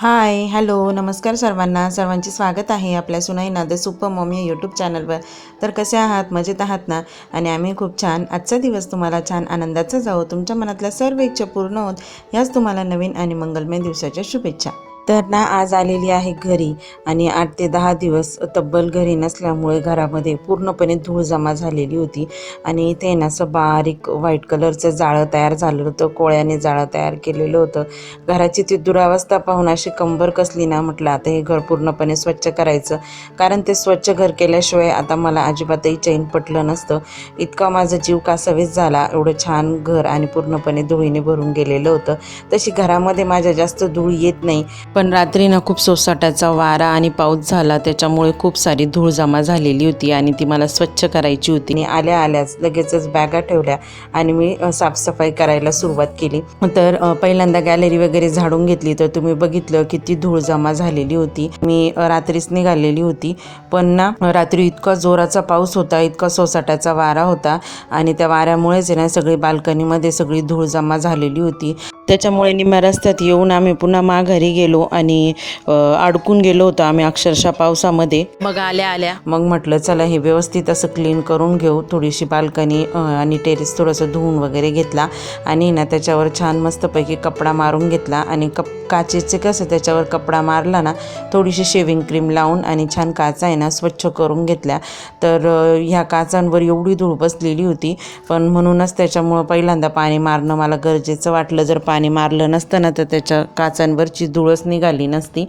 Hi hello नमस्कार सर्वांना. सर्वांचे स्वागत आहे आपल्या सुनाई नाद सुपर मॉम या यूट्यूब चॅनलवर तर कसे आहात? मजेत आहात ना? आणि आम्ही खूप छान. आजचा दिवस तुम्हाला छान आनंदाचा जावो तुमच्या मनातल्या सर्व इच्छा पूर्ण होत. याच तुम्हाला नवीन आणि मंगलमय दिवसाच्या शुभेच्छा. तर ना आज आलेली आहे घरी आणि आठ ते दहा दिवस तब्बल घरी नसल्यामुळे घरामध्ये पूर्णपणे धूळ जमा झालेली होती. आणि इथे ना असं बारीक व्हाईट कलरचं जाळं तयार झालं होतं कोळ्याने जाळं तयार केलेलं होतं. घराची ती दुरावस्था पाहून अशी कंबर कसली ना म्हटलं आता हे घर पूर्णपणे स्वच्छ करायचं. कारण ते स्वच्छ घर केल्याशिवाय आता मला अजिबातही चैन पटलं नसतं. इतका माझा जीव कासावीस झाला एवढं छान घर आणि पूर्णपणे धुळीने भरून गेलेलं होतं. तशी घरामध्ये माझ्या जास्त धूळ येत नाही. पण रात्री ना खूप सोसाट्याचा वारा आणि पाऊस झाला. त्याच्यामुळे खूप सारी धूळ जमा झालेली होती आणि ती मला स्वच्छ करायची होती. आणि आल्या आल्याच लगेचच बॅगा ठेवल्या आणि मी साफसफाई करायला सुरुवात केली. तर पहिल्यांदा गॅलरी वगैरे झाडून घेतली तर तुम्ही बघितलं किती धूळ जमा झालेली होती. मी रात्रीच निघालेली होती. पण ना रात्री इतका जोराचा पाऊस होता इतका सोसाट्याचा वारा होता आणि त्या वाऱ्यामुळेच आहे ना सगळी बाल्कनीमध्ये सगळी धूळ जमा झालेली होती. त्याच्यामुळे निम्या रस्त्यात येऊन आम्ही पुन्हा माघारी गेलो आणि अडकून गेलो होतो आम्ही अक्षरशः पावसामध्ये. मग आल्या आल्या. मग म्हटलं चला हे व्यवस्थित असं क्लीन करून घेऊ. थोडीशी बाल्कनी आणि टेरेस थोडंसं धुवून वगैरे घेतला. आणि ना त्याच्यावर छान मस्तपैकी कपडा मारून घेतला. आणि कप काचेचे कसं त्याच्यावर कपडा मारला ना थोडीशी शेविंग क्रीम लावून आणि छान काचा आहे ना स्वच्छ करून घेतल्या. तर ह्या काचांवर एवढी धूळ बसलेली होती. पण म्हणूनच त्याच्यामुळं पहिल्यांदा पाणी मारणं मला गरजेचं वाटलं. जर पाणी मारलं नसतं ना तर त्याच्या काचांवरची धुळच निघाली नसती.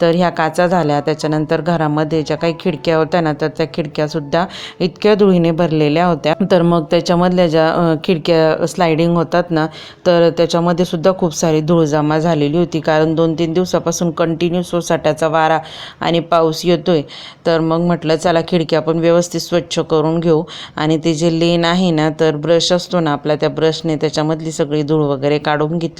तर ह्या काचा झाल्या. त्याच्यानंतर घरामध्ये ज्या काही खिडक्या होत्या ना तर त्या खिडक्यासुद्धा इतक्या धुळीने भरलेल्या होत्या. तर मग त्याच्यामधल्या ज्या खिडक्या स्लायडिंग होतात ना तर त्याच्यामध्ये सुद्धा खूप सारी धूळ जमा झालेली होती. कारण दोन तीन दिवसापासून कंटिन्यू सोसाट्याचा वारा आणि पाऊस येतोय. तर मग म्हटलं चला खिडक्या आपण व्यवस्थित स्वच्छ करून घेऊ. आणि ते जे लेन आहे ना तर ब्रश असतो ना आपला त्या ब्रशने त्याच्यामधली सगळी धूळ वगैरे काढून घेतली.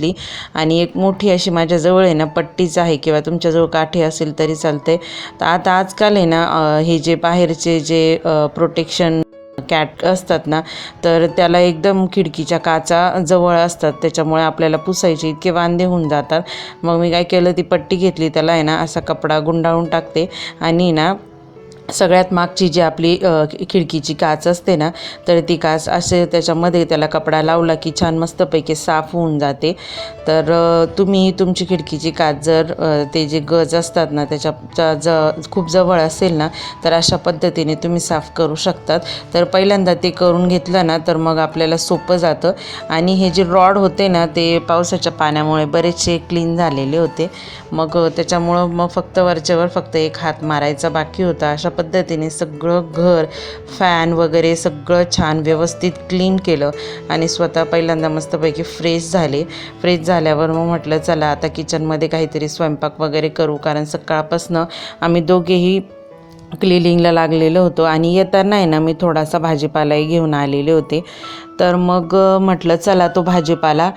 आणि एक मोठी अशी माझ्याजवळ आहे ना पट्टीच आहे किंवा तुमच्याजवळ काठी असेल तरी चालते तर आता आजकाल आहे ना हे जे बाहेरचे जे प्रोटेक्शन कॅट असतात ना तर त्याला एकदम खिडकीच्या काचा जवळ असतात. त्याच्यामुळे आपल्याला पुसायचे इतके वांदे होऊन जातात. मग मी काय केलं ती पट्टी घेतली त्याला आहे ना असा कपडा गुंडाळून टाकते. आणि ना सगळ्यात मागची जी आपली खिडकीची काच असते ना तर ती काच असे त्याच्यामध्ये त्याला कपडा लावला की छान मस्तपैकी साफ होऊन जाते. तर तुम्ही तुमची खिडकीची काच जर ते जे गज असतात ना त्याच्या ज खूप जवळ असेल ना तर अशा पद्धतीने तुम्ही साफ करू शकतात. तर पहिल्यांदा ते करून घेतलं ना तर मग आपल्याला सोपं जातं. आणि हे जे रॉड होते ना ते पावसाच्या पाण्यामुळे बरेचसे क्लीन झालेले होते. मग त्याच्यामुळं मग फक्त वरच्यावर फक्त एक हात मारायचा बाकी होता. अशा पद्धतीने सगळं घर फॅन वगैरे सगळं छान व्यवस्थित क्लीन केलं आणि स्वतः पहिल्यांदा मस्तपैकी फ्रेश झाले. फ्रेश झाल्यावर मग म्हटलं चला आता किचनमध्ये काहीतरी स्वयंपाक वगैरे करू कारण सकाळपासनं आम्ही दोघेही क्लिनिंगला लागलेलो होतो आणि येताना आहे ना मी थोडासा भाजीपालाही घेऊन आलेले होते. तर मग म्हटलं चला तो भाजीपाला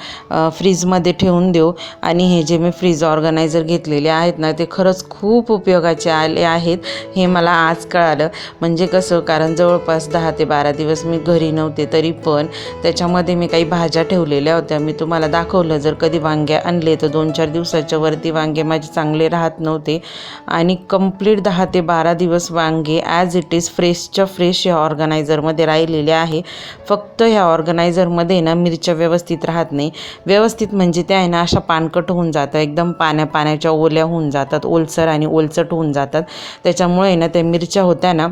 फ्रीजमध्ये ठेवून देऊ. आणि हे जे मी फ्रीज ऑर्गनायझर घेतलेले आहेत ना ते खरंच खूप उपयोगाचे आले आहेत हे मला आज कळालं. म्हणजे कसं कारण जवळपास दहा ते बारा दिवस मी घरी नव्हते तरी पण त्याच्यामध्ये मी काही भाज्या ठेवलेल्या होत्या. मी तुम्हाला दाखवलं जर कधी वांगे आणले तर दोन चार दिवसाच्या वरती वांगे माझे चांगले राहत नव्हते. आणि कंप्लीट दहा ते बारा दिवस वांगे ॲज इट इज फ्रेशच्या फ्रेश या ऑर्गनायझरमध्ये राहिलेले आहे. फक्त ह्या ऑर्गनायझरमध्ये ना मिरच्या व्यवस्थित राहत नाही. व्यवस्थित म्हणजे त्या आहे ना अशा पानकट होऊन जातात एकदम पाण्या पाण्याच्या ओल्या होऊन जातात ओलसर आणि ओलचट होऊन जातात. त्याच्यामुळे ना त्या मिरच्या होत्या ना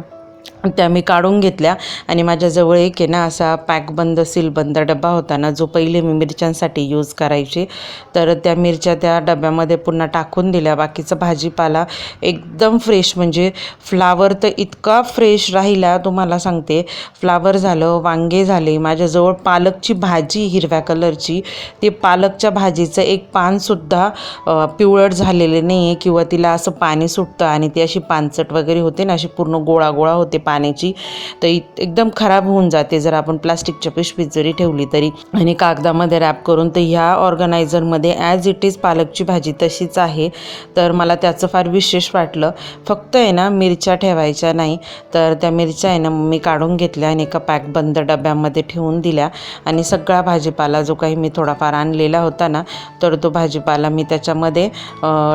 त्या मी काढून घेतल्या. आणि माझ्याजवळ एक आहे ना असा पॅकबंद सीलबंद डबा होता ना जो पहिले मी मिरच्यांसाठी यूज करायचे. तर त्या मिरच्या त्या डब्यामध्ये पुन्हा टाकून दिल्या. बाकीचा भाजीपाला एकदम फ्रेश म्हणजे फ्लावर तर इतका फ्रेश राहिला तुम्हाला सांगते. फ्लावर झालं वांगे झाले. माझ्याजवळ पालकची भाजी हिरव्या कलरची ती पालकच्या भाजीचं एक पानसुद्धा पिवळट झालेले नाही आहे किंवा तिला असं पाणी सुटतं आणि ती अशी पानचट वगैरे होते ना अशी पूर्ण गोळा गोळा होते पाण्याची तर एकदम खराब होऊन जाते. जर आपण प्लास्टिकच्या पिशवीत जरी ठेवली तरी आणि कागदामध्ये रॅप करून तर ह्या ऑर्गनायझरमध्ये ॲज इट इज पालकची भाजी तशीच आहे. तर मला त्याचं फार विशेष वाटलं. फक्त आहे ना मिरच्या ठेवायच्या नाही. तर त्या मिरच्या आहे ना मी काढून घेतल्या आणि एका पॅक बंद डब्यामध्ये ठेवून दिल्या. आणि सगळा भाजीपाला जो काही मी थोडाफार आणलेला होता ना तर तो भाजीपाला मी त्याच्यामध्ये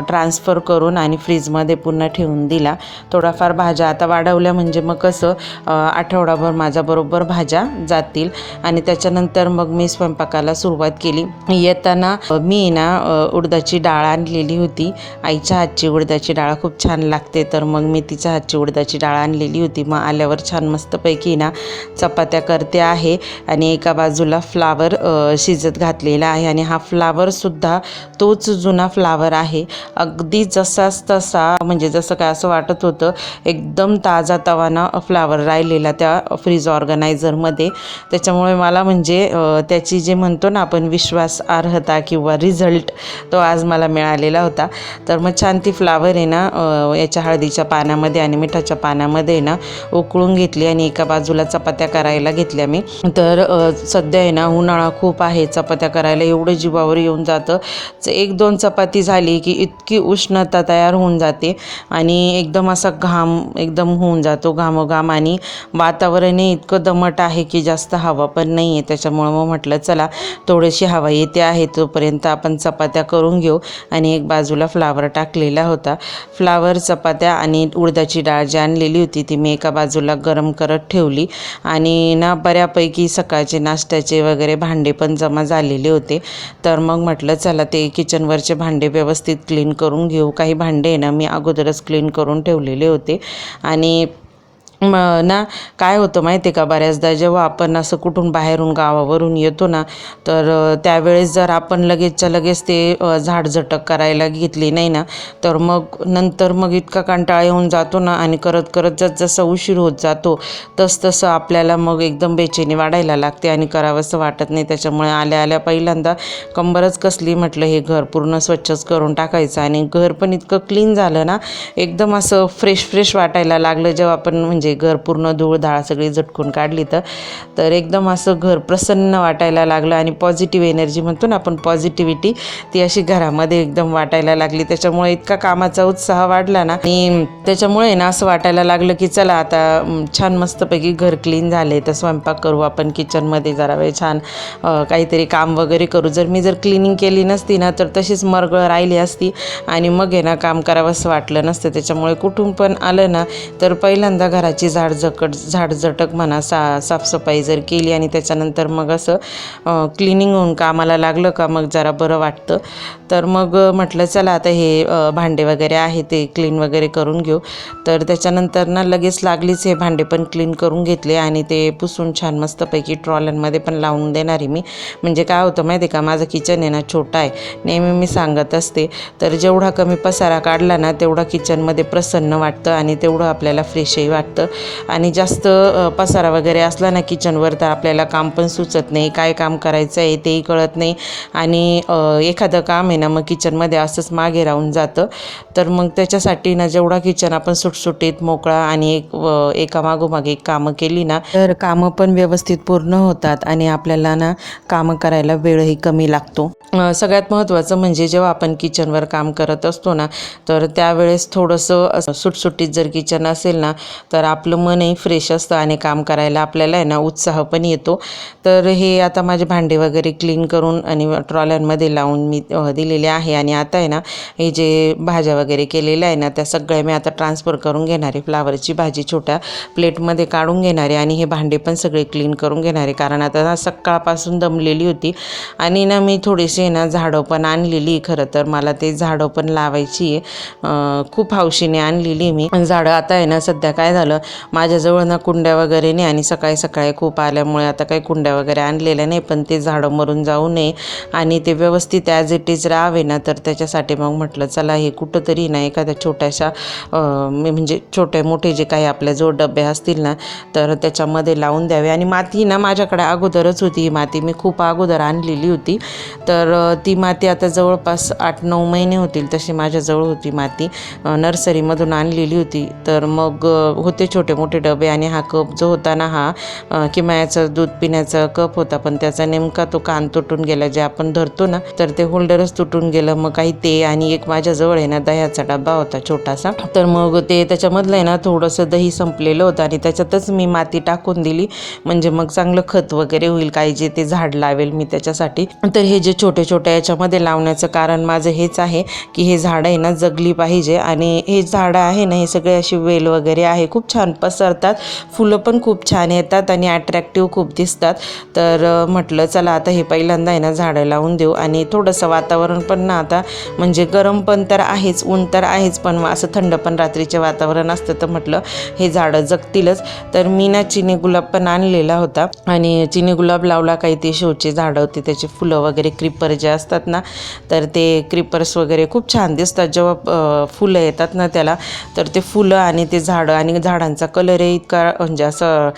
ट्रान्सफर करून आणि फ्रीजमध्ये पुन्हा ठेवून दिला. थोडाफार भाज्या आता वाढवल्या म्हणजे मग कसं आठवडाभर माझ्याबरोबर भाज्या जातील आणि त्याच्यानंतर मग मी स्वयंपाकाला सुरुवात केली. येताना मी ना उडदाची डाळ आणलेली होती. आईच्या हातची उडदाची डाळ खूप छान लागते. तर मग मी तिच्या हातची उडदाची डाळ आणलेली होती. मग आल्यावर छान मस्तपैकी ना चपात्या करते आहे आणि एका बाजूला फ्लावर शिजत घातलेला आहे आणि हा फ्लावरसुद्धा तोच जुना फ्लावर आहे. अगदी जसाच तसा म्हणजे जसं काय असं वाटत होतं एकदम ताजा तवाना फ्लावर राहिलेला त्या फ्रीज ऑर्गनायझरमध्ये त्याच्यामुळे मला म्हणजे त्याची जे म्हणतो ना आपण विश्वासार्हता किंवा रिझल्ट तो आज मला मिळालेला होता. तर मग छान ती फ्लावर आहे ना याच्या हळदीच्या पाण्यामध्ये आणि मिठाच्या पाण्यामध्ये आहे ना उकळून घेतली आणि एका बाजूला चपात्या करायला घेतल्या मी. तर सध्या आहे ना उन्हाळा खूप आहे. चपात्या करायला एवढं जीवावर येऊन जातं. एक दोन चपाती झाली की इतकी उष्णता तयार होऊन जाते आणि एकदम असा घाम एकदम होऊन जातो. घाम घामोघाम आणि वातावरणही इतकं दमट आहे की जास्त हवा पण नाही आहे त्याच्यामुळं मग म्हटलं चला थोडीशी हवा येते आहे तोपर्यंत आपण चपात्या करून घेऊ. आणि एक बाजूला फ्लावर टाकलेला होता. फ्लावर चपात्या आणि उडदाची डाळ जी आणलेली होती ती मी एका बाजूला गरम करत ठेवली. आणि ना बऱ्यापैकी सकाळचे नाश्त्याचे वगैरे भांडे पण जमा झालेले होते. तर मग म्हटलं चला ते किचनवरचे भांडे व्यवस्थित क्लीन करून घेऊ. काही भांडे आहे ना मी अगोदरच क्लीन करून ठेवलेले होते. आणि मग ना काय होतं माहिती आहे का बऱ्याचदा? जेव्हा आपण असं कुठून बाहेरून गावावरून येतो ना तर त्यावेळेस जर आपण लगेचच्या लगेच ते झाड झाडझटक करायला घेतली नाही ना? तर मग नंतर मग इतका कंटाळा येऊन जातो ना आणि करत करत जस जसं उशीर होत जातो तसतसं आपल्याला मग एकदम बेचैनी वाढायला लागते आणि करावंसं वाटत नाही. त्याच्यामुळे आल्या आल्या पहिल्यांदा कंबरच कसली म्हटलं हे घर पूर्ण स्वच्छच करून टाकायचं आणि घर पण इतकं क्लीन झालं ना एकदम असं फ्रेश फ्रेश वाटायला लागलं. जेव्हा आपण म्हणजे घर पूर्ण धूळ धाळ सगळी झटकून काढली तर तर एकदम असं घर प्रसन्न वाटायला लागलं आणि पॉझिटिव्ह एनर्जी म्हणतो ना आपण पॉझिटिव्हिटी ती अशी घरामध्ये एकदम वाटायला लागली. त्याच्यामुळे इतका कामाचा उत्साह वाढला ना. आणि त्याच्यामुळे ना असं वाटायला लागलं की चला आता छान मस्तपैकी घर क्लीन झाले तर स्वयंपाक करू आपण किचनमध्ये जरा वेळ छान काहीतरी काम वगैरे करू. जर मी जर क्लिनिंग केली नसती ना तर तशीच मरगळ राहिली असती आणि मग आहे ना काम करावंसं वाटलं नसतं. त्याच्यामुळे कुठून पण आलं ना तर पहिल्यांदा घराची झाडझकट झाडझटक म्हणा सा साफसफाई जर केली आणि त्याच्यानंतर मग असं क्लिनिंग होऊन कामाला लागलं का मग जरा बरं वाटतं. तर मग म्हटलं चला आता हे भांडे वगैरे आहे ते क्लीन वगैरे करून घेऊ. तर त्याच्यानंतर ना लगेच लागलीच हे भांडे पण क्लीन करून घेतले आणि ते पुसून छान मस्तपैकी ट्रॉलरमध्ये पण लावून देणार आहे मी. म्हणजे काय होतं माहिती आहे का माझं किचन आहे ना छोटा आहे. नेहमी मी सांगत असते. तर जेवढा कमी पसारा काढला ना तेवढा किचनमध्ये प्रसन्न वाटतं आणि तेवढं आपल्याला फ्रेशही वाटतं. आणि जास्त पसारा वगैरे असला ना किचनवर तर आपल्याला काम पण सुचत नाही. काय काम करायचं आहे तेही कळत नाही. आणि एखादं काम आहे ना मग किचनमध्ये असंच मागे राहून जातं. तर मग त्याच्यासाठी ना जेवढा किचन आपण सुटसुटीत मोकळा आणि एक एकामागोमाग एका एक कामं केली ना तर कामं पण व्यवस्थित पूर्ण होतात आणि आपल्याला ना कामं करायला वेळही कमी लागतो. सगळ्यात महत्त्वाचं म्हणजे जेव्हा आपण किचनवर काम करत असतो ना तर त्यावेळेस थोडंसं असं सुटसुटीत जर किचन असेल ना तर आपलं मनही फ्रेश असतं आणि काम करायला आपल्याला आहे ना उत्साह पण येतो. तर हे आता माझे भांडे वगैरे क्लीन करून आणि ट्रॉलरमध्ये लावून मी दिलेले आहे. आणि आता आहे ना हे जे भाज्या वगैरे केलेल्या आहे ना त्या सगळ्या मी आता ट्रान्सफर करून घेणार आहे. फ्लावरची भाजी छोट्या प्लेटमध्ये काढून घेणार आहे आणि हे भांडे पण सगळे क्लीन करून घेणार आहे. कारण आता ना सकाळपासून दमलेली होती आणि ना मी थोडीशी ना झाडं पण आणलेली खरं तर. मला ते झाडं पण लावायची आहे. खूप हौशीने आणलेली मी. पण झाडं आता आहे ना सध्या काय झालं माझ्याजवळ ना कुंड्या वगैरे नाही आणि सकाळी सकाळी खूप आल्यामुळे आता काही कुंड्या वगैरे आणलेल्या नाही पण ते झाडं मरून जाऊ नये आणि ते व्यवस्थित ॲज इट इज राहावे ना तर त्याच्यासाठी मग म्हटलं चला हे कुठंतरी ना एखाद्या छोट्याशा मी म्हणजे छोटे मोठे जे काही आपल्या जो डबे असतील ना तर त्याच्यामध्ये लावून द्यावे. आणि माती ना माझ्याकडे अगोदरच होती ही माती मी खूप अगोदर आणलेली होती. तर ती माती आता जवळपास आठ नऊ महिने होतील तशी माझ्याजवळ होती माती. नर्सरीमधून आणलेली होती. तर मग होते छोटे मोठे डबे आणि हा कप जो होता ना हा किमायाचा दूध पिण्याचा कप होता पण त्याचा नेमका तो कान तुटून गेला जे आपण धरतो ना तर ते होल्डरच तुटून गेलं. मग काही ते आणि एक माझ्याजवळ आहे ना दह्याचा डबा होता छोटासा. तर मग ते त्याच्यामधलं आहे ना थोडंसं दही संपलेलं होतं आणि त्याच्यातच मी माती टाकून दिली. म्हणजे मग चांगलं खत वगैरे होईल काही जे ते झाड लावेल मी त्याच्यासाठी. तर हे जे छोटे छोटे याच्यामध्ये लावण्याचं कारण माझं हेच आहे की हे झाडं आहे ना जगली पाहिजे. आणि हे झाडं आहे ना हे सगळे अशी वेल वगैरे आहे खूप छान छान पसरतात. फुलं पण खूप छान येतात आणि अट्रॅक्टिव्ह खूप दिसतात. तर म्हटलं चला आता हे पहिल्यांदा आहे ना झाडं लावून देऊ आणि थोडंसं वातावरण पण ना आता म्हणजे गरम पण तर आहेच ऊन तर आहेच पण असं थंड पण रात्रीचे वातावरण असतं तर म्हटलं हे झाडं जगतीलच. तर मी ना चिनी गुलाब पण आणलेला होता आणि चिनी गुलाब लावला काही ते शोचे झाडं होते त्याचे फुलं वगैरे क्रिपर जे असतात ना तर ते क्रिपर्स वगैरे खूप छान दिसतात. जेव्हा फुलं येतात ना त्याला तर ते फुलं आणि ते झाडं आणि झाडांचा कलरही इतका म्हणजे असं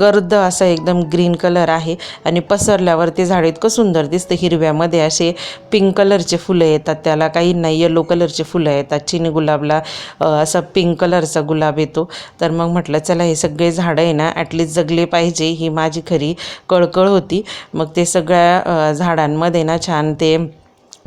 गर्द असा एकदम ग्रीन कलर आहे. आणि पसरल्यावर ते झाड इतकं सुंदर दिसतं हिरव्यामध्ये असे पिंक कलरचे फुलं येतात. त्याला काही नाही येलो कलरचे फुलं येतात. चिनी गुलाबला असं असा पिंक कलरचा गुलाब येतो. तर मग म्हटलं चला हे सगळे झाडं आहे ना ॲटलिस्ट जगले पाहिजे. ही माझी खरी कळकळ होती. मग ते सगळ्या झाडांमध्ये ना छान ते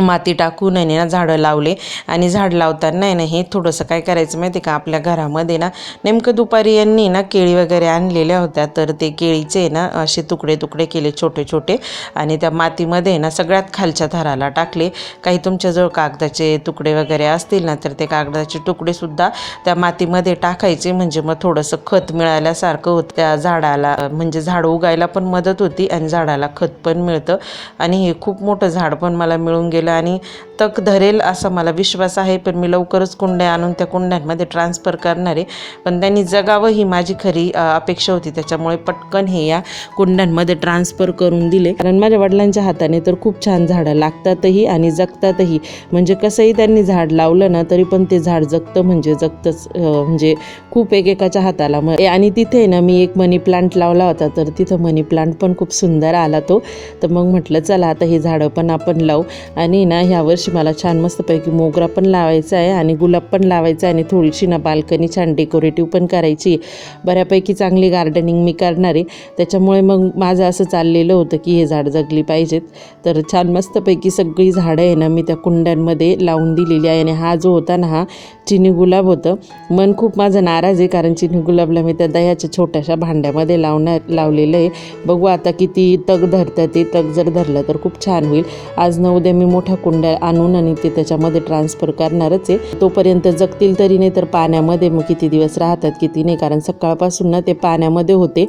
माती टाकून आहे ना झाडं लावले. आणि झाड लावताना आहे ना हे थोडंसं काय करायचं माहिती आहे का? आपल्या घरामध्ये ना नेमकं दुपारी यांनी ना केळी वगैरे आणलेल्या होत्या. तर ते केळीचे आहे ना असे तुकडे तुकडे केले छोटे छोटे. आणि त्या मातीमध्ये आहे ना सगळ्यात खालच्या थराला टाकले. काही तुमच्याजवळ कागदाचे तुकडे वगैरे असतील ना तर ते कागदाचे तुकडेसुद्धा त्या मातीमध्ये टाकायचे. म्हणजे मग थोडंसं खत मिळाल्यासारखं होतं. त्या झाडाला म्हणजे झाड उगायला पण मदत होती आणि झाडाला खत पण मिळतं. आणि हे खूप मोठं झाड पण मला मिळून गेलं. आणि तक धरेल असा मला विश्वास आहे. पण मी लवकरच कुंड्या आणून त्या कुंड्यांमध्ये ट्रान्सफर करणार आहे. पण त्यांनी जगावं ही माझी खरी अपेक्षा होती. त्याच्यामुळे पटकन हे या कुंड्यांमध्ये ट्रान्सफर करून दिले. कारण माझ्या वडिलांच्या हाताने तर खूप छान झाडं लागतातही आणि जगतातही. म्हणजे कसंही त्यांनी झाड लावलं ना तरी पण ते झाड जगतं म्हणजे जगतंच म्हणजे खूप एकेकाच्या हाताला मग आणि तिथे ना मी एक मनी प्लांट लावला होता. तर तिथं मनी प्लांट पण खूप सुंदर आला तो. तर मग म्हटलं चला आता हे झाडं पण आपण लावू. आणि ना ह्या वर्षी मला छान मस्तपैकी मोगरा पण लावायचा आहे आणि गुलाब पण लावायचा आहे आणि थोडीशी ना बाल्कनी छान डेकोरेटिव्ह पण करायची बऱ्यापैकी चांगली गार्डनिंग मी करणार आहे. त्याच्यामुळे मग माझं असं चाललेलं होतं की हे झाड जगली पाहिजेत. तर छान मस्तपैकी सगळी झाडं आहे ना मी त्या कुंड्यांमध्ये लावून दिलेली आहे आणि हा जो होता ना हा चिनी गुलाब होतं. मन खूप माझं नाराज आहे कारण चिनी गुलाबला मी त्या दह्याच्या छोट्याशा भांड्यामध्ये लावणार लावलेलं आहे. बघू आता किती तग धरतं ते तग जर धरलं तर खूप छान होईल. आज न उद्या मी मोठ्या कुंड्या आणून आणि ते त्याच्यामध्ये ट्रान्सफर करणारच आहे. तोपर्यंत जगतील तरी नाही तर पाण्यामध्ये मग किती दिवस राहतात किती नाही. कारण सकाळपासून ना ते पाण्यामध्ये होते.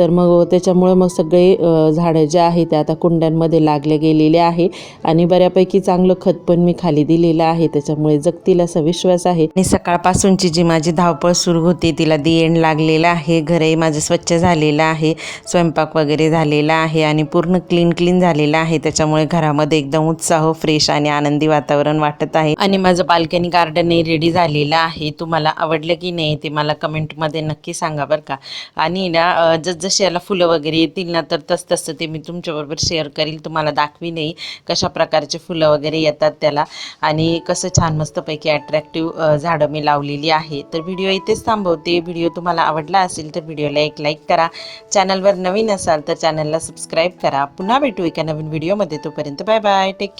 तर मग त्याच्यामुळे मग सगळे झाडं जे आहे ते आता कुंड्यांमध्ये लागले गेलेले आहे. आणि बऱ्यापैकी चांगलं खत पण मी खाली दिलेलं आहे. त्याच्यामुळे जगतील असा विश्वास आहे. आणि सकाळपासूनची जी माझी धावपळ सुरू होती तिला दी एंड लागलेला आहे. घरही माझं स्वच्छ झालेलं आहे. स्वयंपाक वगैरे झालेला आहे. आणि पूर्ण क्लीन क्लीन झालेलं आहे. त्याच्यामुळे घरामध्ये एकदम उत्साह फ्रेश आणि आनंदी वातावरण वाटत आहे. आणि माझं बाल्कनी गार्डनही रेडी झालेलं आहे. तुम्हाला आवडलं की नाही ते मला कमेंटमध्ये नक्की सांगा बरं का. आणि ना अ, जसे याला फुलं वगैरे येतील ना तर तसं तसं ते मी तुमच्याबरोबर शेअर करील. तुम्हाला दाखवीनही कशा प्रकारचे फुलं वगैरे येतात त्याला. आणि कसं छान मस्तपैकी अट्रॅक्टिव्ह झाडं मी लावलेली आहे. तर व्हिडिओ इथेच थांबवते. व्हिडिओ तुम्हाला आवडला असेल तर व्हिडिओला एक लाईक करा. चॅनलवर नवीन असाल तर चॅनलला सबस्क्राईब करा. पुन्हा भेटू एका नवीन व्हिडिओमध्ये तोपर्यंत बाय बाय टेक केअर